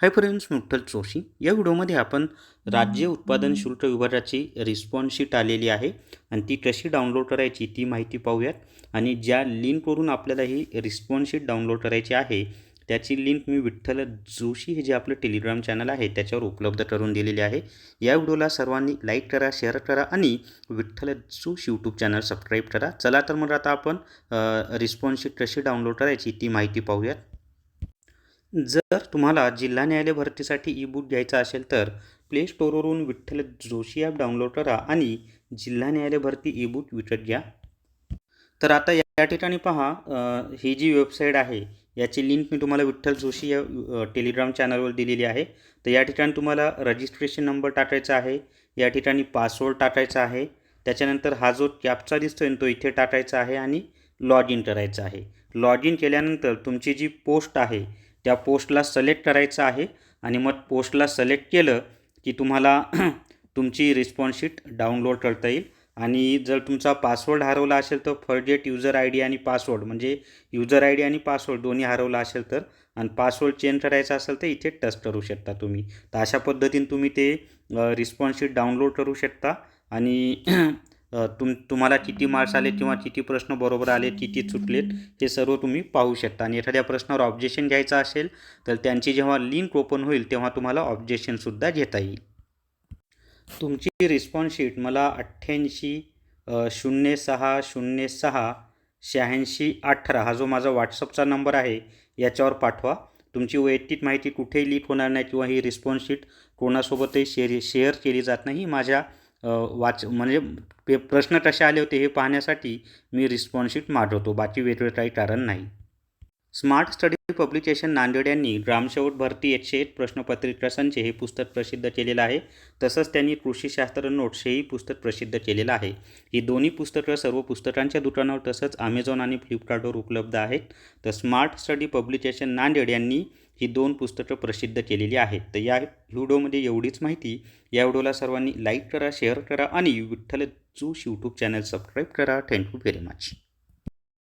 Hi friends मुठ्ठल Joshi या व्हिडिओमध्ये आपण राज्य उत्पादन शुल्क विभागाची रिस्पॉन्स शीट आलेली आहे आणि ती कशी डाउनलोड करायची ती माहिती पाहूयात. आणि ज्या लिंकवरून आपल्याला ही रिस्पॉन्स शीट डाउनलोड करायची आहे त्याची लिंक मी विठ्ठल जोशी हे जे आपलं टेलिग्राम चॅनल आहे त्याच्यावर उपलब्ध करून दिलेली आहे. या व्हिडिओला सर्वांनी लाईक करा शेअर करा आणि Vitthal Joshi YouTube channel subscribe करा. चला तर मग आता आपण रिस्पॉन्स शीट कशी डाउनलोड करायची ती माहिती पाहूयात. जर तुम्हाला जिल्हा न्यायालय भरतीसाठी ई बुक घ्यायचा असेल तर प्ले स्टोअरवरून विठ्ठल जोशी ॲप डाउनलोड करा आणि जिल्हा न्यायालय भरती ई बुक विकत घ्या. तर आता या ठिकाणी पहा ही जी वेबसाईट आहे याची लिंक मी तुम्हाला विठ्ठल जोशी या टेलिग्राम चॅनलवर दिलेली आहे. तर या ठिकाणी तुम्हाला रजिस्ट्रेशन नंबर टाकायचा आहे या ठिकाणी पासवर्ड टाकायचा आहे त्याच्यानंतर हा जो कॅपचा दिसतोय ना तो इथे टाकायचा आहे आणि लॉग इन करायचा आहे. लॉग इन केल्यानंतर तुमची जी पोस्ट आहे त्या पोस्टला सिलेक्ट करायचं आहे. आणि मग पोस्टला सिलेक्ट केलं की तुम्हाला तुमची रिस्पॉन्स शीट डाउनलोड करता येईल. आणि जर तुमचा पासवर्ड हरवला असेल तर फर्गेट युजर आय डी आणि पासवर्ड म्हणजे युजर आय डी आणि पासवर्ड दोन्ही हरवला असेल तर आणि पासवर्ड चेंज करायचा असेल तर इथे टच करू शकता तुम्ही. तर अशा पद्धतीने तुम्ही ते रिस्पॉन्स शीट डाउनलोड करू शकता. आणि तुम तुम्हाला किती मार्क्स आले किंवा किती प्रश्न बरोबर आले किती चुकलेत हे सर्व तुम्ही पाहू शकता. आणि एखाद्या प्रश्नावर ऑब्जेक्शन घ्यायचं असेल तर त्यांची जेव्हा लिंक ओपन होईल तेव्हा तुम्हाला ऑब्जेक्शनसुद्धा घेता येईल. तुमची रिस्पॉन्स शीट मला अठ्ठ्याऐंशी शून्य सहा शून्य सहा शहाऐंशी अठरा हा जो माझा व्हॉट्सअपचा नंबर आहे याच्यावर पाठवा. तुमची वैयक्तिक माहिती कुठेही लीक होणार नाही किंवा ही रिस्पॉन्स शीट कोणासोबतही शेअर शेअर केली जात नाही. माझ्या वाच म्हणजे पे प्रश्न कसे आले होते हे पाहण्यासाठी मी रिस्पॉन्सशीट मागवतो. बाकी वेगळं काही कारण नाही. स्मार्ट स्टडी पब्लिकेशन नांदेड यांनी ग्रामसेवक भरती एकशे एक प्रश्नपत्रिका संच हे पुस्तक प्रसिद्ध केलेलं आहे. तसंच त्यांनी कृषीशास्त्र नोट्स हेही पुस्तक प्रसिद्ध केलेलं आहे. ही दोन्ही पुस्तकं सर्व पुस्तकांच्या दुकानावर तसंच अमेझॉन आणि फ्लिपकार्टवर उपलब्ध आहेत. तर स्मार्ट स्टडी पब्लिकेशन नांदेड यांनी ही दोन पुस्तकं प्रसिद्ध केलेली आहेत. तर या व्हिडिओमध्ये एवढीच माहिती. या व्हिडिओला सर्वांनी लाईक करा शेअर करा आणि Vitthal Josh YouTube channel subscribe करा. Thank you very much.